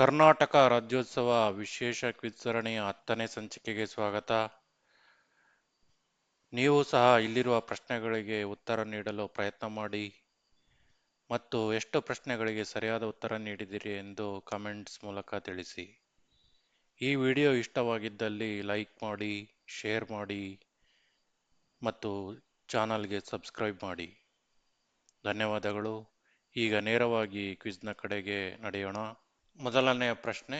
ಕರ್ನಾಟಕ ರಾಜ್ಯೋತ್ಸವ ವಿಶೇಷ ಕ್ವಿಜ್ ಸರಣಿಯ ಹತ್ತನೇ ಸಂಚಿಕೆಗೆ ಸ್ವಾಗತ. ನೀವು ಸಹ ಇಲ್ಲಿರುವ ಪ್ರಶ್ನೆಗಳಿಗೆ ಉತ್ತರ ನೀಡಲು ಪ್ರಯತ್ನ ಮಾಡಿ. ಮತ್ತು ಎಷ್ಟು ಪ್ರಶ್ನೆಗಳಿಗೆ ಸರಿಯಾದ ಉತ್ತರ ನೀಡಿದಿರಿ ಎಂದು ಕಮೆಂಟ್ಸ್ ಮೂಲಕ ತಿಳಿಸಿ. ಈ ವಿಡಿಯೋ ಇಷ್ಟವಾಗಿದ್ದಲ್ಲಿ ಲೈಕ್ ಮಾಡಿ, ಶೇರ್ ಮಾಡಿ ಮತ್ತು ಚಾನಲ್ಗೆ ಸಬ್ಸ್ಕ್ರೈಬ್ ಮಾಡಿ. ಧನ್ಯವಾದಗಳು. ಈಗ ನೇರವಾಗಿ ಕ್ವಿಜ್ನ ಕಡೆಗೆ ನಡೆಯೋಣ. ಮೊದಲನೆಯ ಪ್ರಶ್ನೆ,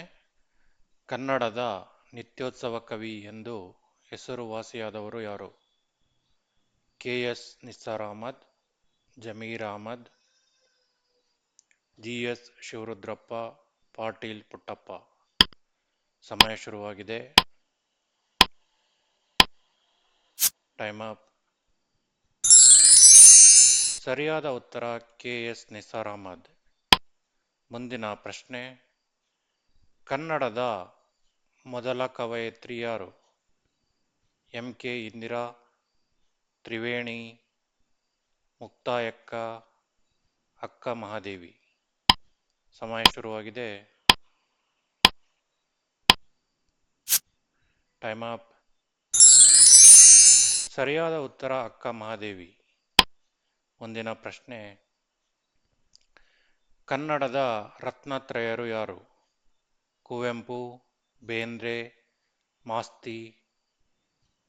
ಕನ್ನಡದ ನಿತ್ಯೋತ್ಸವ ಕವಿ ಎಂದು ಹೆಸರುವಾಸಿಯಾದವರು ಯಾರು? K S Nissar Ahmed Zameer Ahmed, G S Shivarudrappa, Patil Puttappa. ಸಮಯ ಶುರುವಾಗಿದೆ. ಟೈಮ್ ಅಪ್ ಸರಿಯಾದ ಉತ್ತರ ಕೆ ಎಸ್ ನಿಸಾರ್ ಅಹಮದ್ ಮುಂದಿನ ಪ್ರಶ್ನೆ ಕನ್ನಡದ ಮೊದಲ ಕವಯತ್ರಿ ಯಾರು? M K Indira, Triveni, Muktayakka, Akka Mahadevi. ಸಮಯ ಶುರುವಾಗಿದೆ. ಟೈಮ್ ಅಪ್ ಸರಿಯಾದ ಉತ್ತರ ಅಕ್ಕ ಮಹಾದೇವಿ. ಮುಂದಿನ ಪ್ರಶ್ನೆ. ಕನ್ನಡದ ರತ್ನತ್ರಯರು ಯಾರು? Kuvempu, Bendre, Masti,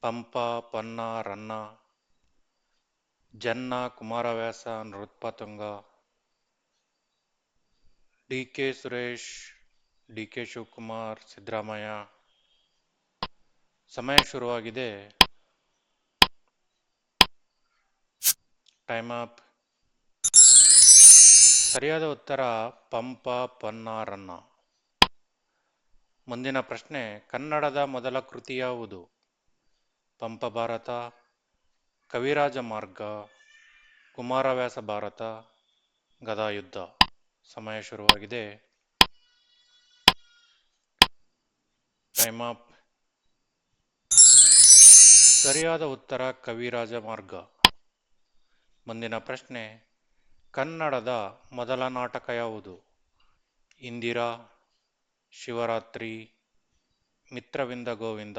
Pampa, Ponna, Ranna, Janna, Kumaravyasa Nripatunga D K Suresh, D K Shivakumar, Siddaramaiah. ಸಮಯ ಶುರುವಾಗಿದೆ. ಟೈಮ್ ಅಪ್ ಸರಿಯಾದ ಉತ್ತರ ಪಂಪ ಪನ್ನಾರನ್ನ ಮುಂದಿನ ಪ್ರಶ್ನೆ, ಕನ್ನಡದ ಮೊದಲ ಕೃತಿ ಯಾವುದು? ಪಂಪ ಭಾರತ ಕವಿರಾಜ ಮಾರ್ಗ, ಕುಮಾರವ್ಯಾಸ ಭಾರತ, ಗದಾಯುದ್ಧ. ಸಮಯ ಶುರುವಾಗಿದೆ. Time up. ಸರಿಯಾದ ಉತ್ತರ, ಕವಿರಾಜ ಮಾರ್ಗ. ಮುಂದಿನ ಪ್ರಶ್ನೆ, ಕನ್ನಡದ ಮೊದಲ ನಾಟಕ ಯಾವುದು? ಇಂದಿರಾ ಶಿವರಾತ್ರಿ ಮಿತ್ರವಿಂದ ಗೋವಿಂದ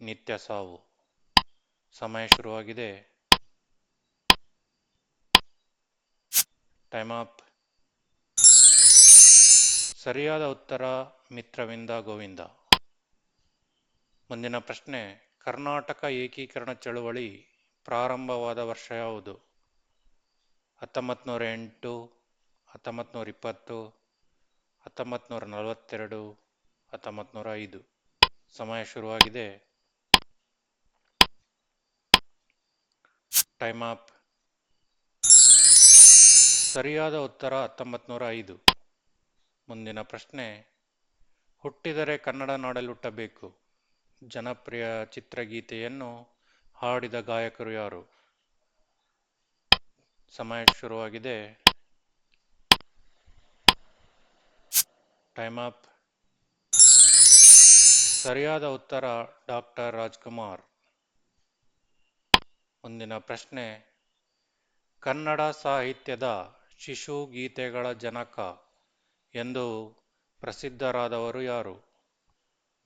ನಿತ್ಯ ಸಾವು. ಸಮಯ ಶುರುವಾಗಿದೆ. ಟೈಮ್ ಅಪ್ ಸರಿಯಾದ ಉತ್ತರ ಮಿತ್ರವಿಂದ ಗೋವಿಂದ. ಮುಂದಿನ ಪ್ರಶ್ನೆ, ಕರ್ನಾಟಕ ಏಕೀಕರಣ ಚಳುವಳಿ ಪ್ರಾರಂಭವಾದ ವರ್ಷ ಯಾವುದು? ಹತ್ತೊಂಬತ್ತು ನೂರ ಎಂಟು ಹತ್ತೊಂಬತ್ತು ನೂರ ಇಪ್ಪತ್ತು ಹತ್ತೊಂಬತ್ತು ನೂರ ನಲವತ್ತೆರಡು ಹತ್ತೊಂಬತ್ತು ನೂರ ಐದು ಸಮಯ ಶುರುವಾಗಿದೆ. ಟೈಮ್ ಅಪ್ ಸರಿಯಾದ ಉತ್ತರ ಹತ್ತೊಂಬತ್ತು ನೂರ ಐದು ಮುಂದಿನ ಪ್ರಶ್ನೆ, ಹುಟ್ಟಿದರೆ ಕನ್ನಡ ನಾಡಲುಟ್ಟಬೇಕು. ಜನಪ್ರಿಯ ಚಿತ್ರಗೀತೆಯನ್ನು ಹಾಡಿದ ಗಾಯಕರು ಯಾರು? ಸಮಯ ಶುರುವಾಗಿದೆ. Time up. ಸರಿಯಾದ ಉತ್ತರ ಡಾಕ್ಟರ್ ರಾಜ್ಕುಮಾರ್. ಮುಂದಿನ ಪ್ರಶ್ನೆ, ಕನ್ನಡ ಸಾಹಿತ್ಯದ ಶಿಶು ಗೀತೆಗಳ ಜನಕ ಎಂದು ಪ್ರಸಿದ್ಧರಾದವರು ಯಾರು?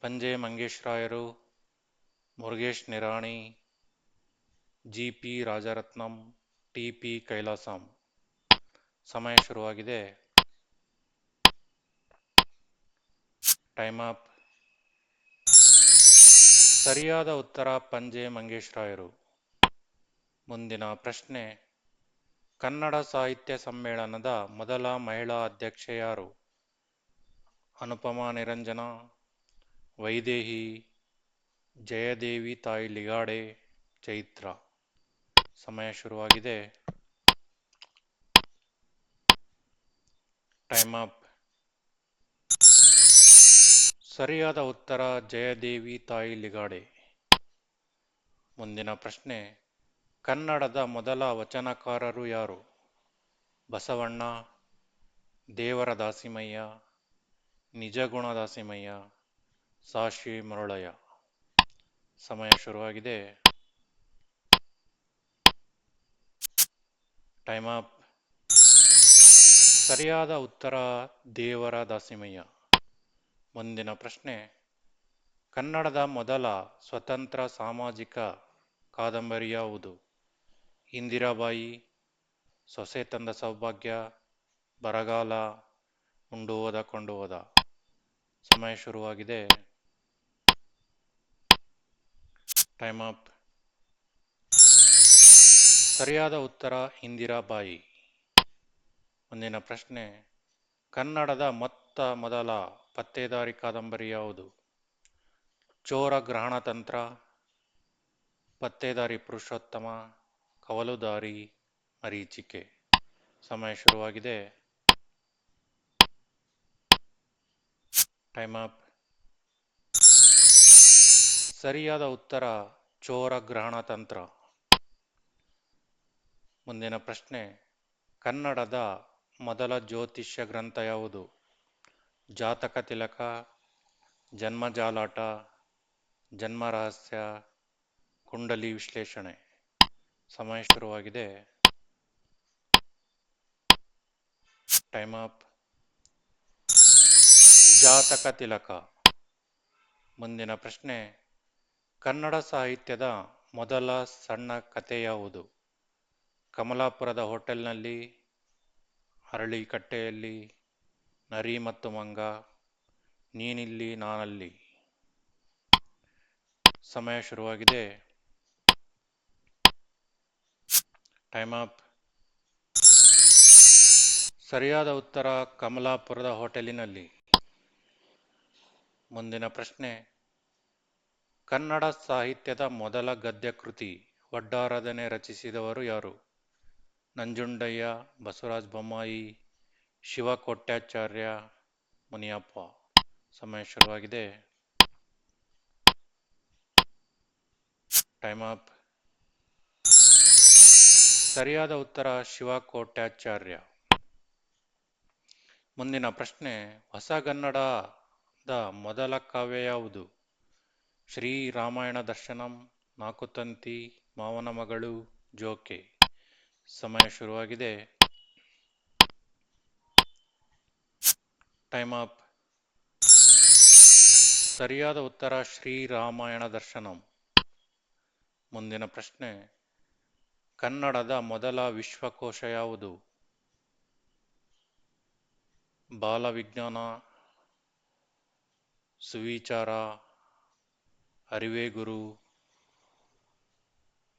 Panje ಮಂಗೇಶ್ರಾಯರು, Murugesh Nirani, G P Rajaratnam, T P Kailasam. ಸಮಯ ಶುರುವಾಗಿದೆ. ಟೈಮ್ ಅಪ್ ಸರಿಯಾದ ಉತ್ತರ ಪಂಜೆ ಮಂಗೇಶ್ರಾಯರು. ಮುಂದಿನ ಪ್ರಶ್ನೆ, ಕನ್ನಡ ಸಾಹಿತ್ಯ ಸಮ್ಮೇಳನದ ಮೊದಲ ಮಹಿಳಾ ಅಧ್ಯಕ್ಷೆ ಯಾರು? ಅನುಪಮಾ ನಿರಂಜನ, ವೈದೇಹಿ, ಜಯದೇವಿ ತಾಯಿ ಲಿಗಾಡೆ, ಚೈತ್ರ. ಸಮಯ ಶುರುವಾಗಿದೆ. ಟೈಮ್ ಅಪ್ ಸರಿಯಾದ ಉತ್ತರ ಜಯದೇವಿ ತಾಯಿ ಲಿಗಾಡೆ. ಮುಂದಿನ ಪ್ರಶ್ನೆ, ಕನ್ನಡದ ಮೊದಲ ವಚನಕಾರರು ಯಾರು? ಬಸವಣ್ಣ ದೇವರ ದಾಸಿಮಯ್ಯ ನಿಜಗುಣ ದಾಸಿಮಯ್ಯ ಸಾಶಿ ಮರುಳಯ್ಯ. ಸಮಯ ಶುರುವಾಗಿದೆ. Time up. ಸರಿಯಾದ ಉತ್ತರ ದೇವರ ದಾಸಿಮಯ್ಯ ಮುಂದಿನ ಪ್ರಶ್ನೆ. ಕನ್ನಡದ ಮೊದಲ ಸ್ವತಂತ್ರ ಸಾಮಾಜಿಕ ಕಾದಂಬರಿ ಯಾವುದು? ಇಂದಿರಾಬಾಯಿ, ಸೊಸೆ ತಂದ ಸೌಭಾಗ್ಯ, ಬರಗಾಲ ಉಂಡು ಹೋದ ಕೊಂಡು ಹೋದ ಸಮಯ ಶುರುವಾಗಿದೆ. ಟೈಮ್ ಅಪ್ ಸರಿಯಾದ ಉತ್ತರ ಇಂದಿರಾಬಾಯಿ. ಮುಂದಿನ ಪ್ರಶ್ನೆ. ಕನ್ನಡದ ಮೊತ್ತ ಮೊದಲ ಪತ್ತೇದಾರಿ ಕಾದಂಬರಿ ಯಾವುದು? ಚೋರ ಗ್ರಹಣತಂತ್ರ ಪತ್ತೇದಾರಿ ಪುರುಷೋತ್ತಮ, ಕವಲುದಾರಿ ಮರೀಚಿಕೆ ಸಮಯ ಶುರುವಾಗಿದೆ. ಟೈಮ್ ಅಪ್ ಸರಿಯಾದ ಉತ್ತರ, ಚೋರ ಗ್ರಹಣ ತಂತ್ರ. ಮುಂದಿನ ಪ್ರಶ್ನೆ, ಕನ್ನಡದ ಮೊದಲ ಜ್ಯೋತಿಷ್ಯ ಗ್ರಂಥ ಯಾವುದು? ಜಾತಕ ತಿಲಕ ಜನ್ಮಜಾಲಾಟ ಜನ್ಮ ರಹಸ್ಯ, ಕುಂಡಲಿ ವಿಶ್ಲೇಷಣೆ. ಸಮಯ ಶುರುವಾಗಿದೆ. ಟೈಮ್ ಅಪ್ ಜಾತಕ ತಿಲಕ. ಮುಂದಿನ ಪ್ರಶ್ನೆ, ಕನ್ನಡ ಸಾಹಿತ್ಯದ ಮೊದಲ ಸಣ್ಣ ಕಥೆ ಯಾವುದು? ಕಮಲಾಪುರದ ಹೋಟೆಲ್ನಲ್ಲಿ, ಅರಳಿಕಟ್ಟೆಯಲ್ಲಿ ನರಿ ಮತ್ತು ಮಂಗ, ನೀನಿಲ್ಲಿ ನಾನಲ್ಲಿ. ಸಮಯ ಶುರುವಾಗಿದೆ. ಟೈಮ್ ಅಪ್ ಸರಿಯಾದ ಉತ್ತರ ಕಮಲಾಪುರದ ಹೋಟೆಲಿನಲ್ಲಿ. ಮುಂದಿನ ಪ್ರಶ್ನೆ. ಕನ್ನಡ ಸಾಹಿತ್ಯದ ಮೊದಲ ಗದ್ಯ ಕೃತಿ ಒಡ್ಡಾರಾಧನೆ ರಚಿಸಿದವರು ಯಾರು? ನಂಜುಂಡಯ್ಯ, ಬಸವರಾಜ ಬೊಮ್ಮಾಯಿ ಶಿವ ಕೊಟ್ಯಾಚಾರ್ಯ ಮುನಿಯಪ್ಪ ಸಮಯ ಶುರುವಾಗಿದೆ ಟೈಮ್ ಅಪ್ ಸರಿಯಾದ ಉತ್ತರ ಶಿವಕೋಟ್ಯಾಚಾರ್ಯ. ಮುಂದಿನ ಪ್ರಶ್ನೆ, ಹೊಸಗನ್ನಡದ ಮೊದಲ ಕಾವ್ಯ ಯಾವುದು? ಶ್ರೀ ರಾಮಾಯಣ ದರ್ಶನಂ, ನಾಕುತಂತಿ, ಮಾವನ ಮಗಳು, ಜೋಕೆ. ಸಮಯ ಶುರುವಾಗಿದೆ. ಟೈಮ್ ಅಪ್ ಸರಿಯಾದ ಉತ್ತರ ಶ್ರೀ ರಾಮಾಯಣ ದರ್ಶನಂ. ಮುಂದಿನ ಪ್ರಶ್ನೆ, ಕನ್ನಡದ ಮೊದಲ ವಿಶ್ವಕೋಶ ಯಾವುದು? ಬಾಲವಿಜ್ಞಾನ, ಸುವಿಚಾರ ಅರಿವೇ ಗುರು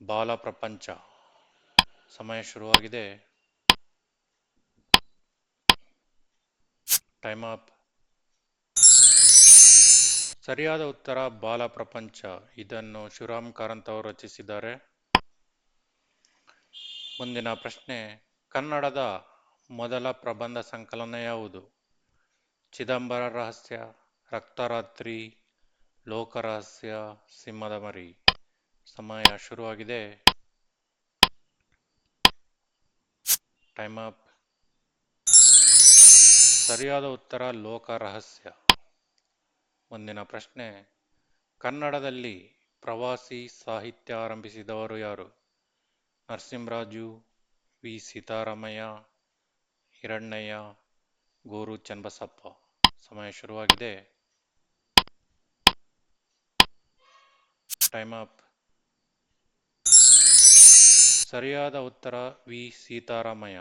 ಬಾಲ ಪ್ರಪಂಚ ಸಮಯ ಶುರುವಾಗಿದೆ. ಟೈಮ್ ಅಪ್ ಸರಿಯಾದ ಉತ್ತರ ಬಾಲ ಪ್ರಪಂಚ ಇದನ್ನು ಶಿವರಾಮ್ ಕಾರಂತ್ ಅವರು ರಚಿಸಿದ್ದಾರೆ. ಮುಂದಿನ ಪ್ರಶ್ನೆ, ಕನ್ನಡದ ಮೊದಲ ಪ್ರಬಂಧ ಸಂಕಲನ ಯಾವುದು? ಚಿದಂಬರ ರಹಸ್ಯ, ರಕ್ತರಾತ್ರಿ, ಲೋಕರಹಸ್ಯ, ಸಿಂಹದ ಮರಿ. ಸಮಯ ಶುರುವಾಗಿದೆ. ಟೈಮ್ ಅಪ್ ಸರಿಯಾದ ಉತ್ತರ ಲೋಕ ರಹಸ್ಯ ಮುಂದಿನ ಪ್ರಶ್ನೆ, ಕನ್ನಡದಲ್ಲಿ ಪ್ರವಾಸಿ ಸಾಹಿತ್ಯ ಆರಂಭಿಸಿದವರು ಯಾರು? ನರಸಿಂಹರಾಜು, ವಿ. ಸೀತಾರಾಮಯ್ಯ, ಹಿರಣ್ಣಯ್ಯ, ಗೋರು ಚನ್ನಬಸಪ್ಪ. ಸಮಯ ಶುರುವಾಗಿದೆ. ಟೈಮ್ ಅಪ್ ಸರಿಯಾದ ಉತ್ತರ ವಿ. ಸೀತಾರಾಮಯ್ಯ.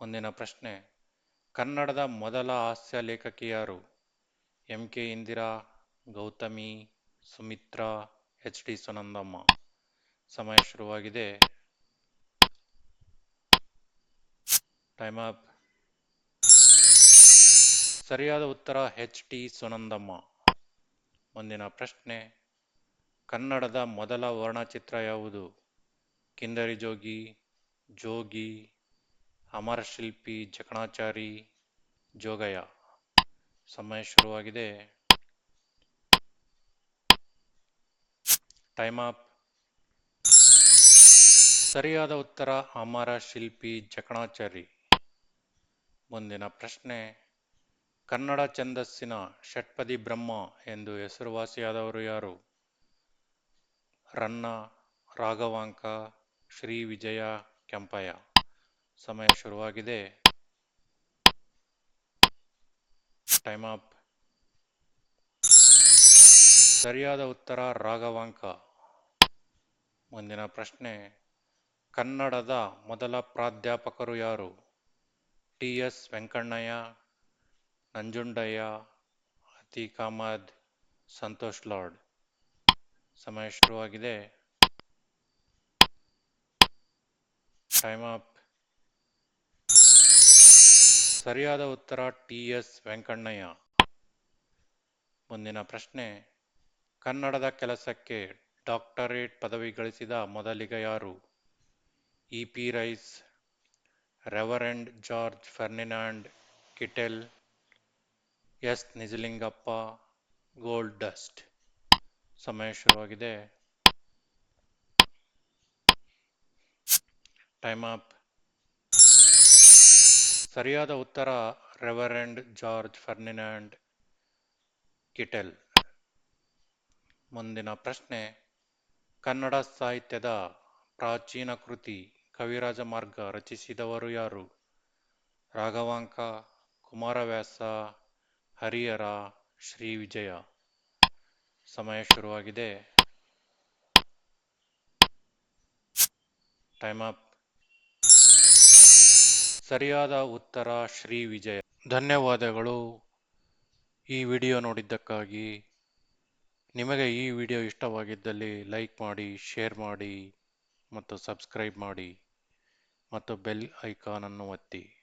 ಮುಂದಿನ ಪ್ರಶ್ನೆ ಕನ್ನಡದ ಮೊದಲ ಹಾಸ್ಯ ಲೇಖಕಿಯಾರು M K Indira, Gautami, Sumitra, H D Sunandamma. ಸಮಯ ಶುರುವಾಗಿದೆ. ಟೈಮ್ ಅಪ್ ಸರಿಯಾದ ಉತ್ತರ ಎಚ್ ಟಿ ಸುನಂದಮ್ಮ. ಮುಂದಿನ ಪ್ರಶ್ನೆ, ಕನ್ನಡದ ಮೊದಲ ವರ್ಣಚಿತ್ರ ಯಾವುದು? ಕಿಂದರಿ ಜೋಗಿ ಜೋಗಿ ಅಮರಶಿಲ್ಪಿ ಜಕಣಾಚಾರಿ ಜೋಗಯ್ಯ. ಸಮಯ ಶುರುವಾಗಿದೆ. ಟೈಮ್ ಅಪ್ ಸರಿಯಾದ ಉತ್ತರ ಅಮರ ಶಿಲ್ಪಿ ಜಕಣಾಚಾರಿ. ಮುಂದಿನ ಪ್ರಶ್ನೆ. ಕನ್ನಡ ಛಂದಸ್ಸಿನ ಷಟ್ಪದಿ ಬ್ರಹ್ಮ ಎಂದು ಹೆಸರುವಾಸಿಯಾದವರು ಯಾರು? ರನ್ನ, ರಾಘವಾಂಕ, ಶ್ರೀ ವಿಜಯ ಕೆಂಪಯ್ಯ. ಸಮಯ ಶುರುವಾಗಿದೆ. ಟೈಮ್ ಅಪ್ ಸರಿಯಾದ ಉತ್ತರ ರಾಘವಾಂಕ. ಮುಂದಿನ ಪ್ರಶ್ನೆ, ಕನ್ನಡದ ಮೊದಲ ಪ್ರಾಧ್ಯಾಪಕರು ಯಾರು? T S Venkannaiah, Nanjundaiah, Atiq Ahmed, Santosh lord ಸಮಯ ಶುರುವಾಗಿದೆ. ಟೈಮ್ ಅಪ್ ಸರಿಯಾದ ಉತ್ತರ ಟಿ ಎಸ್ ವೆಂಕಣ್ಣಯ್ಯ. ಮುಂದಿನ ಪ್ರಶ್ನೆ, ಕನ್ನಡದ ಕೆಲಸಕ್ಕೆ ಡಾಕ್ಟರೇಟ್ ಪದವಿ ಗಳಿಸಿದ ಮೊದಲಿಗ ಯಾರು? E P Rice, reverend George Ferdinand, Kittel, S Nijalingappa, gold dust. ಸಮಯ ಶುರುವಾಗಿದೆ. Time up. ಸರಿಯಾದ ಉತ್ತರ, ರೆವರೆಂಡ್ ಜಾರ್ಜ್ ಫರ್ನಿನಾಂಡ್ ಕಿಟೆಲ್. ಮುಂದಿನ ಪ್ರಶ್ನೆ, ಕನ್ನಡ ಸಾಹಿತ್ಯದ ಪ್ರಾಚೀನ ಕೃತಿ ಕವಿರಾಜ ಮಾರ್ಗ ರಚಿಸಿದವರು ಯಾರು? ರಾಘವಾಂಕ, ಕುಮಾರವ್ಯಾಸ, ಹರಿಹರ ಶ್ರೀ ವಿಜಯ ಸಮಯ ಶುರುವಾಗಿದೆ. ಟೈಮ್ ಅಪ್ ಸರಿಯಾದ ಉತ್ತರ ಶ್ರೀ ವಿಜಯ. ಧನ್ಯವಾದಗಳು. ಈ ವಿಡಿಯೋ ನೋಡಿದ್ದಕ್ಕಾಗಿ ನಿಮಗೆ ಈ ವಿಡಿಯೋ ಇಷ್ಟವಾಗಿದ್ದಲ್ಲಿ ಲೈಕ್ ಮಾಡಿ, ಶೇರ್ ಮಾಡಿ ಮತ್ತು ಸಬ್ಸ್ಕ್ರೈಬ್ ಮಾಡಿ ಮತ್ತು ಬೆಲ್ ಐಕಾನನ್ನು ಒತ್ತಿ.